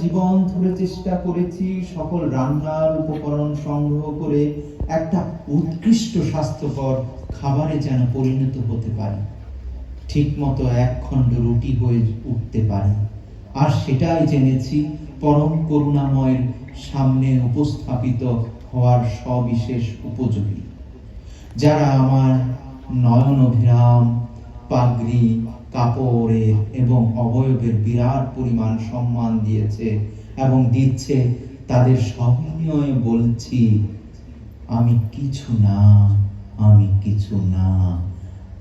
জীবন ধরে চেষ্টা করেছি সকল রান্নার উপকরণ সংগ্রহ করে একটা উৎকৃষ্ট স্বাস্থ্যকর খাবারে যেন পরিণত হতে পারে। ঠিক মতো এক খণ্ড রুটি হয়ে উঠতে পারে। আর সেটাই জেনেছি পরম করুণাময়ের সামনে উপস্থাপিত হওয়ার সবিশেষ উপযোগী। যারা আমার নয়ন অভিরাম, পাগড়ি কাপড়ের এবং অবয়বের বিরাট পরিমাণ সম্মান দিয়েছে এবং দিচ্ছে তাদের সবিনয়ে বলছি, আমি কিছু না, আমি কিছু না,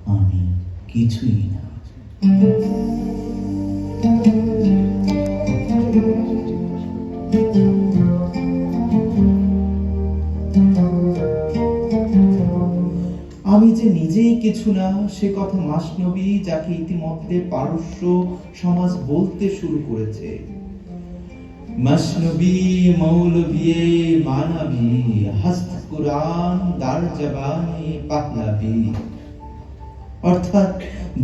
আমি কিছুই না। আমি যে নিজেই কিছু না, সে কথা মাসনবী যাকে ইতিমধ্যে পারস্য সমাজ বলতে শুরু করেছে। হস্ত কুরআন পাহলাবি অর্থাৎ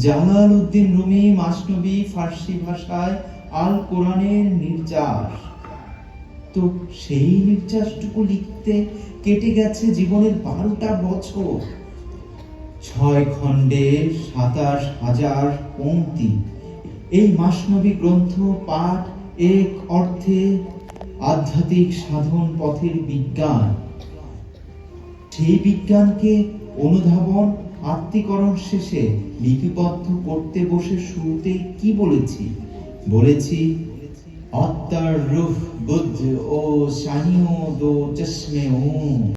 জালাল উদ্দিন রুমি মাসনবী ফার্সি ভাষায় আল কোরআনের নির্যাস। তো সেই নির্যাসটুকু লিখতে কেটে গেছে জীবনের বারোটা বছর। ছয় খণ্ডে সাতাশ হাজার পংক্তি এই মাসনবী গ্রন্থ পাঠ এক অর্থে আধ্যাত্মিক সাধন পথের বিজ্ঞান। সেই বিজ্ঞানকে অনুধাবন, আত্মীকরণ শেষে লিপিবদ্ধ করতে বসে শুরুতে কি বলেছি? বলেছি অত্তার রুহ বুদ্ধ ও শানিও দো চশমে